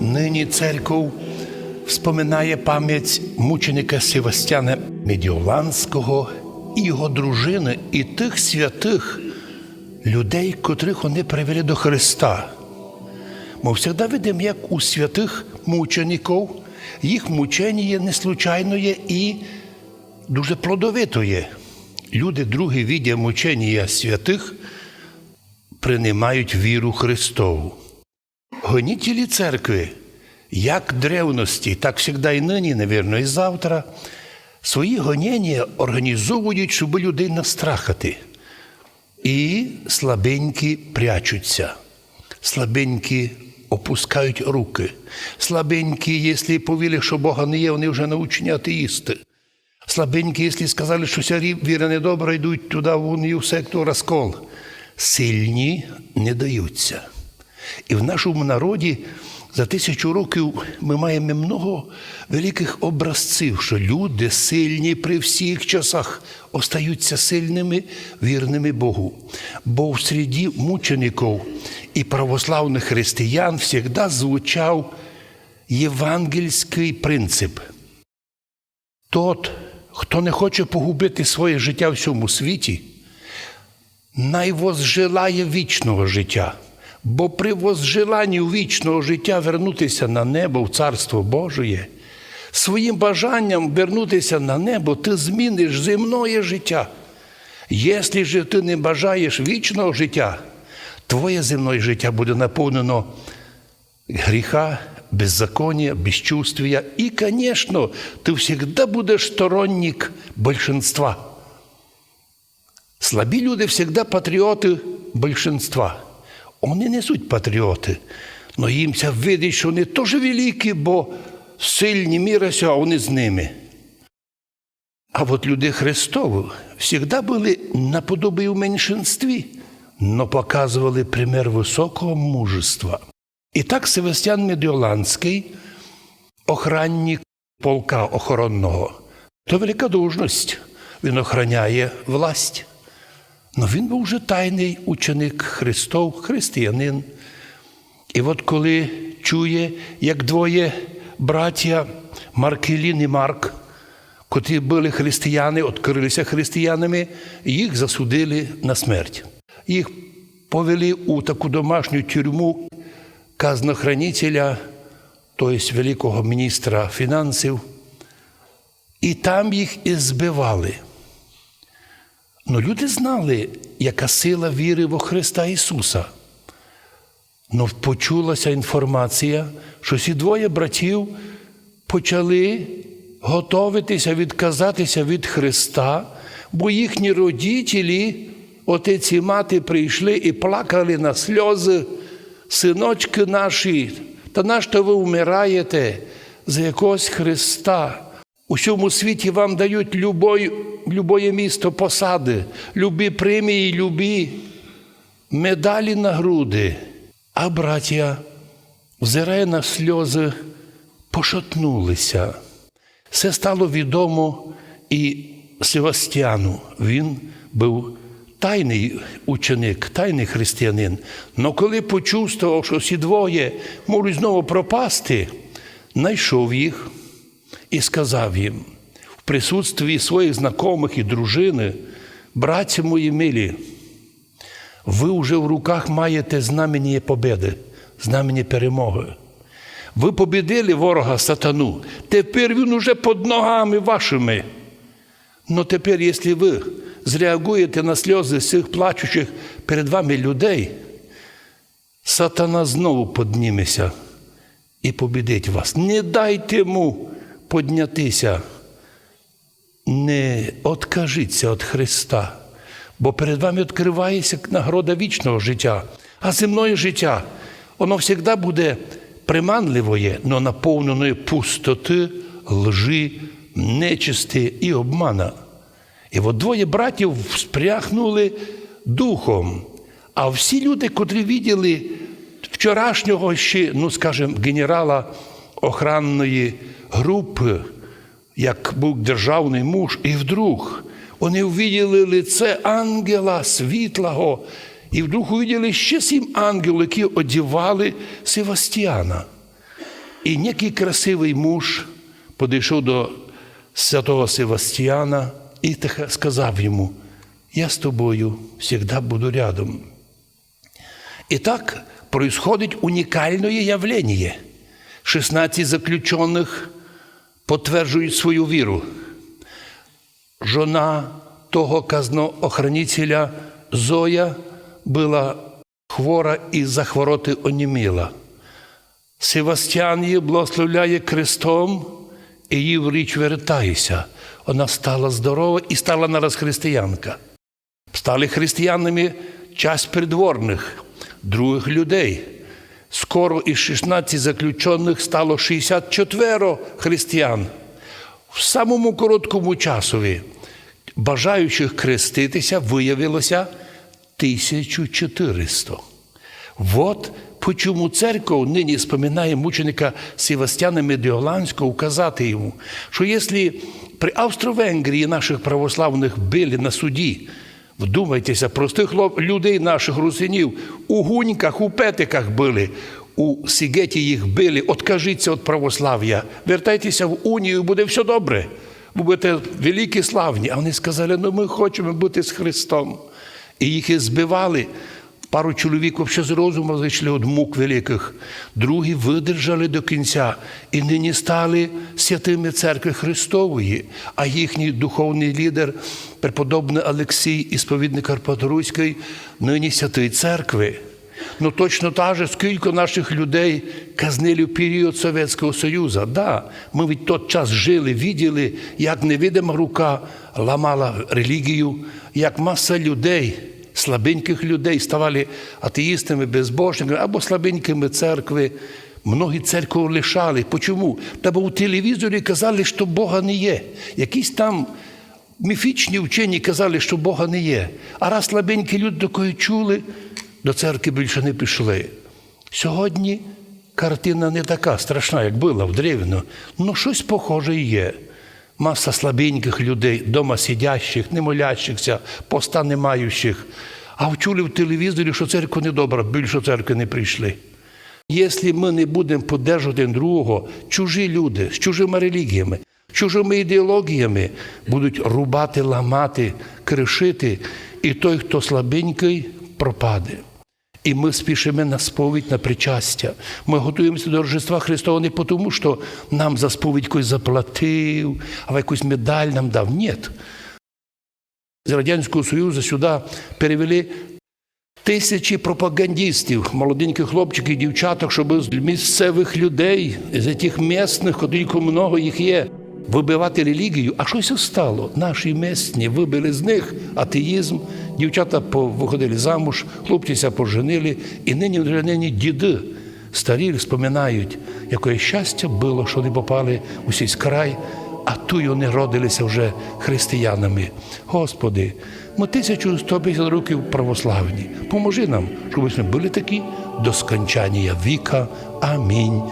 Нині церков вспоминає пам'ять мученика Севастяна Медіоланського і його дружини, і тих святих людей, котрих вони привели до Христа. Ми завжди видимо, як у святих мучеників їх мучення не случайно і дуже плодовитоє. Люди, другі віддя мучення святих, приймають віру Христову. Гонітелі церкви, як древності, так завжди і нині, навірно, і завтра, свої гоніння організовують, щоб людей настрахати. І слабенькі прячуться, слабенькі опускають руки. Слабенькі, якщо повіли, що Бога не є, вони вже научені атеїсти. Слабенькі, якщо сказали, що ця віра недобра, йдуть туди в унію секту розкол. Сильні не даються. І в нашому народі за тисячу років ми маємо много великих образців, що люди сильні при всіх часах остаються сильними, вірними Богу. Бо в середі мучеників і православних християн завжди звучав євангельський принцип. Тот, хто не хоче погубити своє життя в цьому світі, най возжелає вічного життя. Бо при возжеланні вічного життя вернутися на небо в Царство Божє, своїм бажанням вернутися на небо, ти зміниш земне життя. Якщо ж ти не бажаєш вічного життя, твоє земне життя буде наповнено гріха, беззаконня, безчувствия. І, звісно, ти завжди будеш сторонник більшинства. Слабі люди завжди патріоти більшинства. Вони не суть патріоти, але їм це видить, що вони теж великі, бо сильні сього, а вони з ними. А от люди Христові завжди були наподобі в меншинстві, але показували пример високого мужества. І так Севастян Медіоланський, охранник полка охоронного, то велика должність. Він охороняє власть. Но він був вже тайний ученик Христов, християнин. І от коли чує, як двоє браття Маркелін і Марк, котрі були християни, відкрилися християнами, їх засудили на смерть. Їх повели у таку домашню тюрму казнохранителя, тобто великого міністра фінансів, і там їх і збивали. Ну, люди знали, яка сила віри во Христа Ісуса. Ну, почулася інформація, що ці двоє братів почали готуватися відказатися від Христа, бо їхні родителі, отець і мати, прийшли і плакали на сльози, синочки наші, та нащо ви вмираєте за якогось Христа? У всьому світі вам дають любой, любое місто посади, любі премії, любі медалі на груди. А браття, взирає на сльози, пошатнулися. Це стало відомо і Севастьяну. Він був тайний ученик, тайний християнин. Но коли почувствував, що всі двоє можуть знову пропасти, знайшов їх і сказав їм в присутстві своїх знайомих і дружини, братці мої милі, ви вже в руках маєте знамені победи, знамені перемоги. Ви побідили ворога сатану, тепер він уже під ногами вашими. Ну тепер, якщо ви зреагуєте на сльози цих плачучих перед вами людей, сатана знову підніметься і побідить вас. Не дайте йому поднятися, не откажіться від Христа, бо перед вами відкривається нагорода вічного життя, а земне життя, воно завжди буде приманливое, но наповнене пустоти, лжи, нечисти і обмана. І от двоє братів спряхнули духом. А всі люди, котрі виділи вчорашнього ще, ну скажімо, генерала охранної групи, як був державний муж, і вдруг вони увиділи лице ангела світлого, і вдруг увиділи ще сім ангелів, які одягали Севастьяна. І некий красивий муж підійшов до святого Севастьяна і сказав йому: Я з тобою завжди буду рядом. І так происходит унікальне явлення. 16 заключених підтверджують свою віру. Жона того казноохранителя Зоя була хвора і за хвороти оніміла. Севастьян її благословляє крестом, і їй в річ вертається. Вона стала здорова і стала нараз християнка. Стали християнами часть придворних, других людей. Скоро із 16 заключених стало 64 християн. В самому короткому часові бажаючих хреститися виявилося 1400. Вот почому церква нині споминає мученика Севастьяна Медіоланського указати йому, що якщо при Австро-Венгрії наших православних били на суді, вдумайтеся, простих людей наших русинів у гуньках, у петиках били, у Сігеті їх били, откажіться від православ'я, вертайтеся в унію, буде все добре. Ви будете великі славні. А вони сказали, ну ми хочемо бути з Христом. І їх і збивали. Пару чоловік взагалі з розуму зайшли від мук великих, другі видержали до кінця і нині стали святими церкви Христової, а їхній духовний лідер, преподобний Олексій, ісповідник Карпаторуський, нині святий церкви. Ну точно так же, скільки наших людей казнили в період Совєтського Союзу. Да, ми від той час жили, виділи, як невидима рука ламала релігію, як маса людей слабеньких людей ставали атеїстами, безбожниками або слабенькими церкви. Многі церкви лишали. Почому? Та бо у телевізорі казали, що Бога не є. Якісь там міфічні вчені казали, що Бога не є. А раз слабенькі люди такої чули, до церкви більше не пішли. Сьогодні картина не така страшна, як була в древно. Ну, щось похоже є. Маса слабеньких людей, дома сидящих, не молящихся, поста не маючих. А вчули в телевізорі, що церква не добра, більше церкви не прийшли. Якщо ми не будемо подержувати другого, чужі люди з чужими релігіями, чужими ідеологіями будуть рубати, ламати, кришити, і той, хто слабенький, пропаде. І ми спішимо на сповідь, на причастя. Ми готуємося до Рождества Христова не тому, що нам за сповідь когось заплатив, а якусь медаль нам дав. Ні. З Радянського Союзу сюди перевели тисячі пропагандистів, молоденьких хлопчиків і дівчаток, щоб з місцевих людей, з тих місних, тільки много їх є, вибивати релігію. А щось стало. Наші місні вибили з них атеїзм, дівчата виходили замуж, хлопцяся поженили, і нині вже нині діди. Старі споминають, яке щастя було, що вони попали у сільський край, а ту вони родилися вже християнами. Господи, ми 1150 років православні. Поможи нам, щоб ми були такі до скончання віка. Амінь.